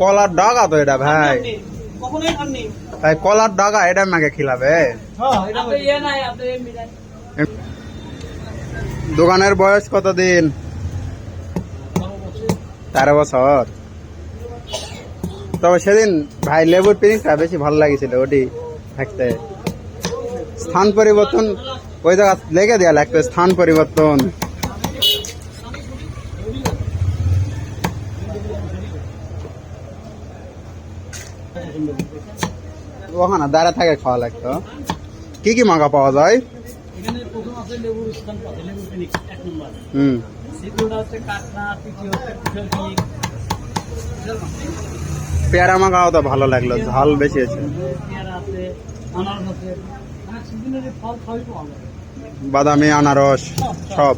কলার ডগা তো এটা ভাই। ভাই কলার ডগা এটা মাকে খিলাবে। হ্যাঁ এটা ইয়ে দোকানের বয়স কতদিন? তেরো বছর। তবে সেদিন ভাই লেবুর পিনিকটা বেশি ভালো লাগছিল ওটি থাকতে স্থান পরিবর্তন ওই জায়গা লেগে দেওয়া লাগতো স্থান পরিবর্তন। ওখানে দাঁড়া থাকে খাওয়া লাগতো। কি কি মাখা পাওয়া যায়? এখানে প্রথম আছে লেবুর স্থান পাবে লেবুর পিনিক এক নম্বর। হুম। দ্বিতীয়টা হচ্ছে কাটনা তৃতীয় হচ্ছে কুঠের পিনিক পেয়ারা মাখাও তো ভালো লাগল ঝাল বেশি আছে পেয়ারা আছে আনারস আছে। মানে সিজনারি ফল সবই পাওয়া যায়। বাদামি আনারস সব।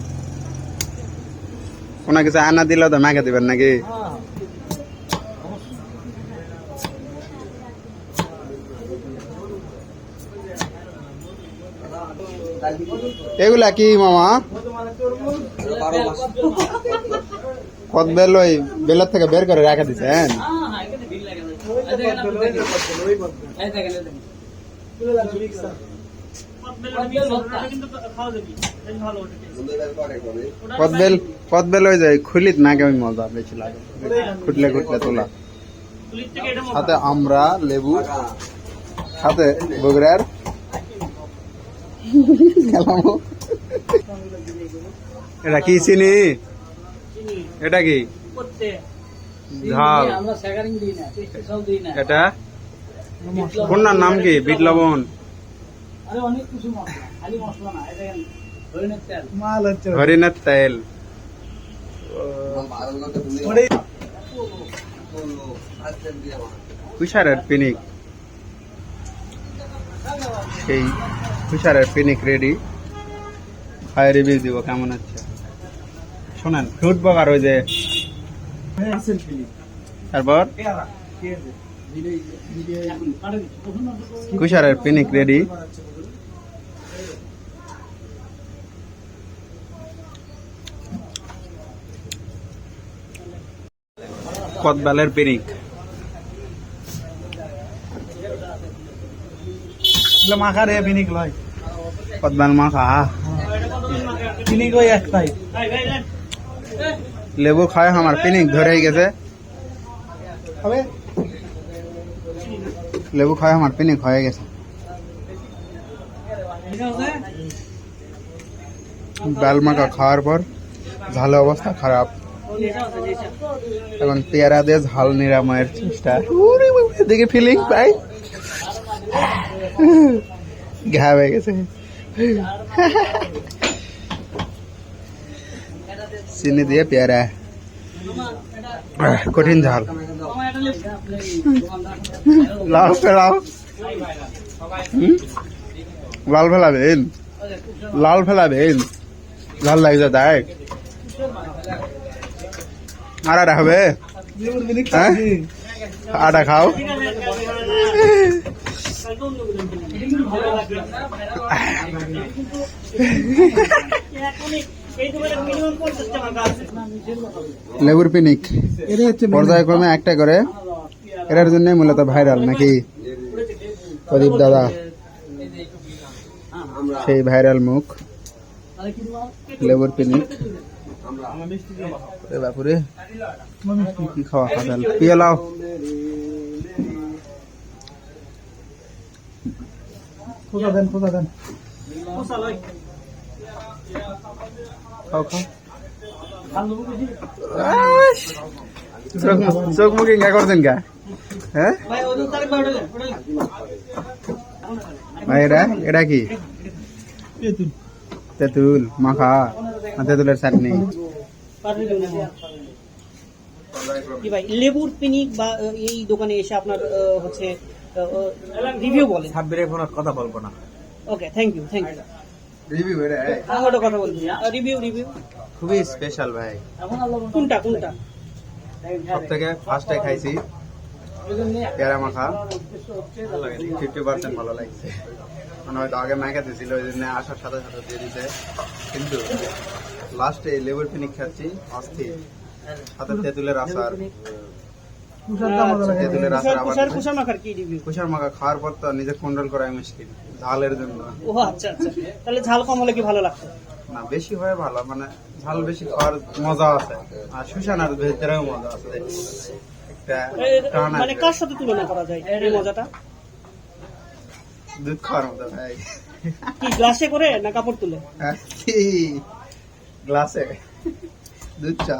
কোনো কিছু আনা দিলে তো মেখে দিবেন নাকি? এগুলা কি, মামা? কত বেল ওই বেলার থেকে বের করে রেখে দিচ্ছেন হ্যাঁ? না খুলিত ওই মজা খুটলে খুটলে তোলা। সাথে আমরা লেবু, সাথে বগুড়ার এটা কি চিনি? এটা কি? ঝাল। এটা? কোনটার নাম কি? বিট লবণ? হরিণের তেল। হরিণের পিনিক। সেই কুষারের পিনিক রেডি। খায় রিভিউ দিব, কেমন হচ্ছে? শোনেন, ফ্রুট বগার ওই যে তারপর? কুষারের পিনিক রেডি। কদবেলের পিনিক। মাখা রে পিনিক লয়। কদবেল মাখা পিনিক ওই একটাই লেবু খায় আমার পিনিক ধরেই গেছে। হবে? লেবু খায় আমার পিনিক হয়ে গেছে। ডাল মাখা খাওয়ার পর ঝালে অবস্থা খারাপ। এখন পেয়ারা দিয়ে ঝাল নিরাময়ের চেষ্টা। দেখে ফিলিং পাই। ঘা হয়ে গেছে। চিনি দিয়ে পেয়ারা। কঠিন ঝাল। লাল ফেলাও? লাল ফেলাবেন লাল ফেলাবেন লাল লাগছে তাই। আর আটা হবে। হ্যাঁ? আটা খাও। লেবুর পিনিক। পর্যায়ক্রমে একটা করে। এটার জন্য মূলত ভাইরাল নাকি? প্রদীপ দাদা। সেই ভাইরাল মুখ। লেবুর পিনিক। বাপুরে। কি কি খাওয়া পিয়ে লাও। খোঁজা দেন দেন। খাও খাও। চোখ মু- চোখ ইঙ্গা করছেন গা। হ্যাঁ? ভাই এটা এটা কি? তেঁতুল। মাখা। না তেঁতুলের চাটনি কি লেবুর পিনিক বা এই দোকানে এসে আপনার হচ্ছে রিভিউ বলেন সাব্বির এখন আর কথা বলব না। Okay thank you thank you review এটা আমি ওটা কথা বলছি রিভিউ রিভিউ খুবই স্পেশাল ভাই। কোনটা কোনটা? সব থেকে ফার্স্টে খাইছি পেয়ারা মাখা ফিফটি পার্সেন্ট ভালো লাগছে। মানে হয়তো আগে মাখা দিয়েছিল ওই জন্য আসার সাথে সাথে দিয়ে দিতে কিন্তু লাস্টে লেবুর ফিনিক খাচ্ছি অস্থির। সাথে তেঁতুলের আচার। লাগে তেঁতুলের আচার আবার তুষার কুষা কি রিভিউ কুশার মাখা খাওয়ার পর তো নিজে কন্ট্রোল করাই মুশকিল ঝালের জন্য। ও আচ্ছা আচ্ছা। তাহলে ঝাল কম হলে কি ভালো লাগতো? না বেশি হয় ভালো মানে ঝাল বেশি খাওয়ার মজা আছে। আর সুশানার ভেতরেও মজা আছে। একটা এ, টান মানে কার সাথে তুলনা করা যায় এই মজাটা? দুধ খাওয়ার মতো ভাই। কি গ্লাসে করে না কাপড় তুলে? গ্লাসে। দুধ চা।